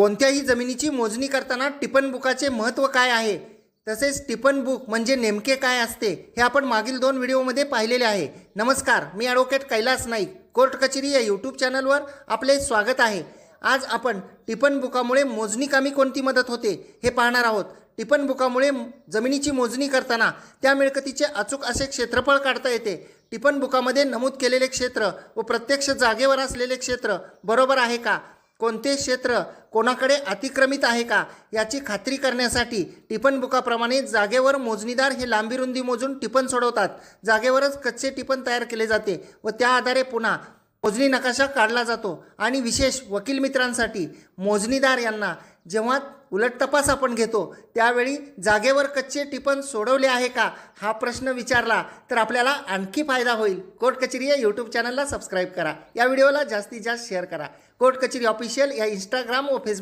कोणत्याही जमिनीची मोजणी करताना टिपन बुकाचे महत्त्व काय आहे? तसेच टिपन बुक म्हणजे नेमके काय असते? हे आपण मागील दोन व्हिडिओमध्ये पाहिलेले आहे. नमस्कार मी ॲडव्होकेट कैलास नाईक. कोर्ट कचेरी या यूट्यूब चॅनलवर आपले स्वागत आहे. आज आपण टिपन बुकामुळे मोजणी कामी कोणती मदत होते हे पाहणार आहोत. टिपन बुकामुळे जमिनीची मोजणी करताना त्या मिळकतीचे अचूक असे क्षेत्रफळ काढता येते. टिपन बुकामध्ये नमूद केलेले क्षेत्र व प्रत्यक्ष जागेवर असलेले क्षेत्र बरोबर आहे का? कोणते क्षेत्र कोणाकडे अतिक्रमित आहे का याची खात्री करण्यासाठी टिपण बुकाप्रमाणे जागेवर मोजणीदार हे लांबी रुंदी मोजून टिपण सोडवतात. जागेवरच कच्चे टिपण तयार केले जाते व त्या आधारे पुन्हा मोजणी नकाशा काढला जातो आणि विशेष वकील मित्रांसाठी मोजणीदार यांना जेव्हा उलट तपास आपण घेतो त्यावेळी जागेवर कच्चे टिपण सोडवले आहे का हा प्रश्न विचारला तर आपल्याला आणखी फायदा होईल. कोर्ट कचेरी या यूट्यूब चॅनलला सबस्क्राईब करा. या व्हिडिओला जास्तीत जास्त शेअर करा. कोर्ट कचेरी ऑफिशियल या इंस्टाग्राम व फेसबुक